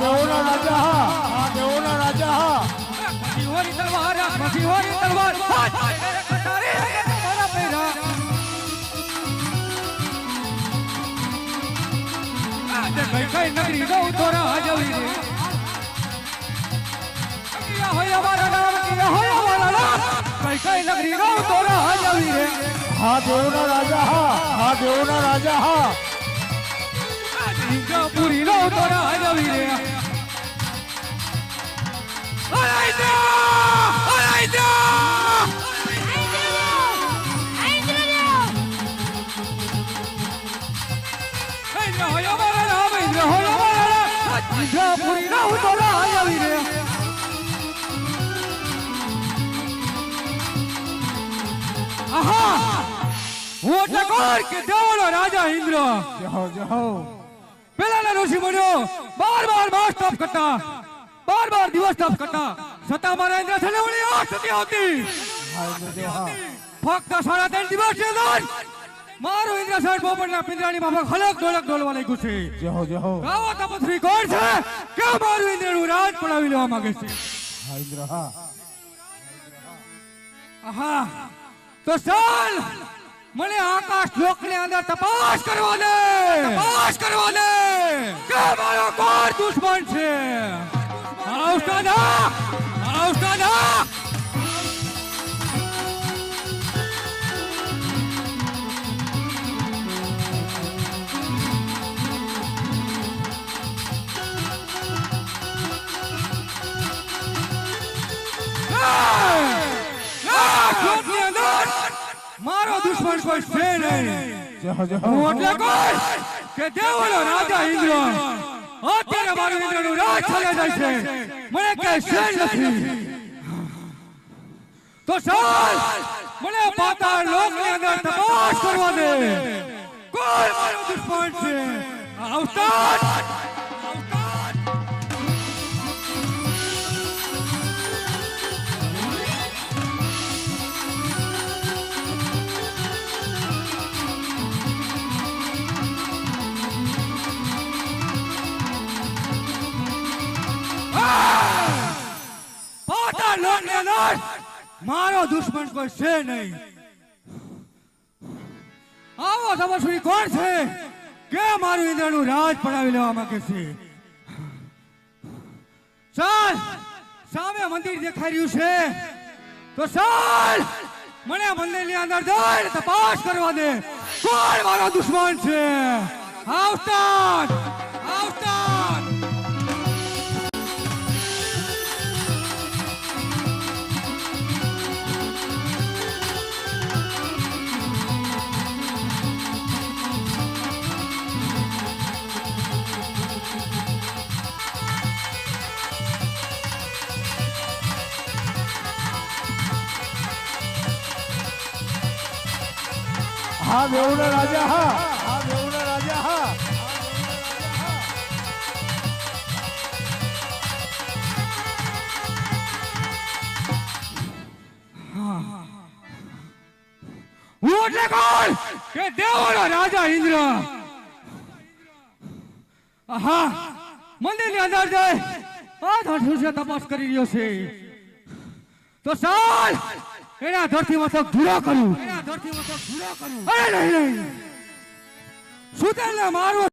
देवना राजा हा देवना राजा हा मसीहोरी तलवार मसीहोरी तलवार કઈ કઈ નગરી ગૌ તોરા હાજવી રે કઈ હોય અમારા નામ કઈ હોય અમારા નામ કઈ કઈ નગરી ગૌ તોરા હાજવી રે હા દેવોના રાજા હા હા દેવોના રાજા હા પૂરી નો તોરા જવી રે અરાઈ જા અરાઈ હું એટલે કે દેવોનો રાજા ઇન્દ્ર. જહો જહો પેલાના ઋષિ મુનિઓ બાર બાર માસ તપ કરતા. બાર બાર દિવસ તપ કરતા. છતાં મારા ઇન્દ્ર છેલ્લે આઠ થતી આવતી. હા. ઇન્દ્રદેવ ફક્ત સાડા ત્રણ દિવસની અંદર મારું ઇન્દ્ર સાહેબ પોપટના પિંજરાની માફક હલક ડોલક ડોલવા લાગ્યું છે. જહો જહો આવો તપસ્વી કોણ છે? કે મારું ઇન્દ્રનું રાજ પડાવી લેવા માંગે છે. હા ઇન્દ્ર હા. આહા. તો ચાલ. મને આકાશ લોકની અંદર તપાસ કરવા દે. તપાસ કરવા દે. કે મારો કોણ દુશ્મન છે? આવતા ના આવતા ના મારો દુશ્મન કોઈ છે નહીં. હું એટલે કોઈ કે દેવોનો રાજા ઇન્દ્ર. અત્યારે મારું ઇન્દ્રનું રાજ ચાલે જાય છે. મને કઈ છે નથી. તો ચાલ. મને પાતાળ લોકની અંદર તપાસ કરવા દે. કોઈ મારો દુશ્મન છે? અવતાર લોકની અંદર મારો દુશ્મન કોઈ છે નહીં. આવો તપસ્વી કોણ છે? કે મારું ઇન્દ્રનું રાજ પડાવી લેવા માંગે છે? ચાલ, સામે મંદિર દેખાઈ રહ્યું છે. તો ચાલ, મને મંદિરની અંદર જઈને તપાસ કરવા દે. કોણ મારો દુશ્મન છે? આવતા હા દેવોના રાજા હા હા દેવોના રાજા હા હું એટલે કોણ કે દેવોનો રાજા ઇન્દ્ર આહા મંદિરની અંદર જઈ આ ધરતી તપાસ કરી રહ્યો છે તો ચાલ એના ધરતી મથક ધૂળો કરું એના હું તો ધૂળો કરું. અરે નહીં નહીં સુતેલને મારવો